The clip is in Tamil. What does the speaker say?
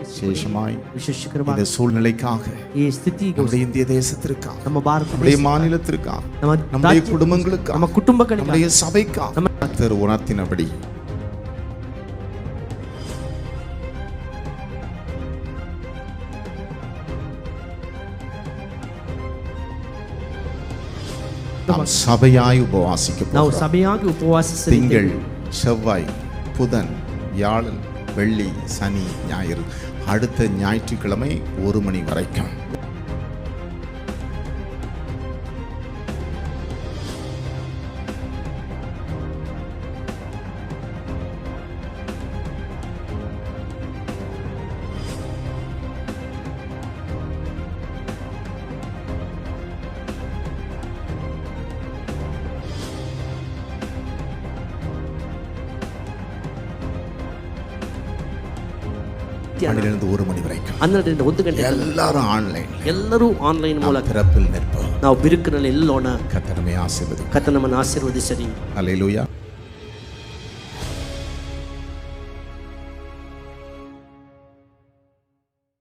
விசேஷமாய் விசேஷகரமாக இந்த சூழ்நிலைக்காக நம்முடைய இந்திய தேசத்திற்காக நம்ம பாரத நம்முடைய மாநிலத்திற்காக நம்முடைய குடும்பங்களுக்காக நம்ம குடும்பங்கள் நம்முடைய சபைக்காக நம்ம உணர்த்தினபடி. சபையாய் உபவாசிக்க போகிறோம். சபையாக உபவாசி திங்கள் செவ்வாய் புதன் வியாழன் வெள்ளி சனி ஞாயிறு. அடுத்த ஞாயிற்றுக்கிழமை ஒரு மணி வரைக்கும். ಮಧ್ಯಾಹ್ನ ಹನ್ನೆರಡು ಒಂದು ಮಣಿ ವರೆಗೆ ಹನ್ನೆರಡರಿಂದ ಒಂದು ಗಂಟೆ ಎಲ್ಲರೂ ಆನ್ಲೈನ್ ಎಲ್ಲರೂ ಆನ್ಲೈನ್ ಮೂಲಕ ರಪ್ಪಲ್ ನೆನಪು ನಾವು ಬಿರುಕಿನಲ್ಲಿ ಎಲ್ಲೋಣ ಕತ್ತ ನಮಗೆ ಆಶೀರ್ವದಿ ಕತ್ತ ನಮ್ಮನ್ನು ಆಶೀರ್ವದಿಸಲಿ ಅಲ್ಲೆಲೂಯಾ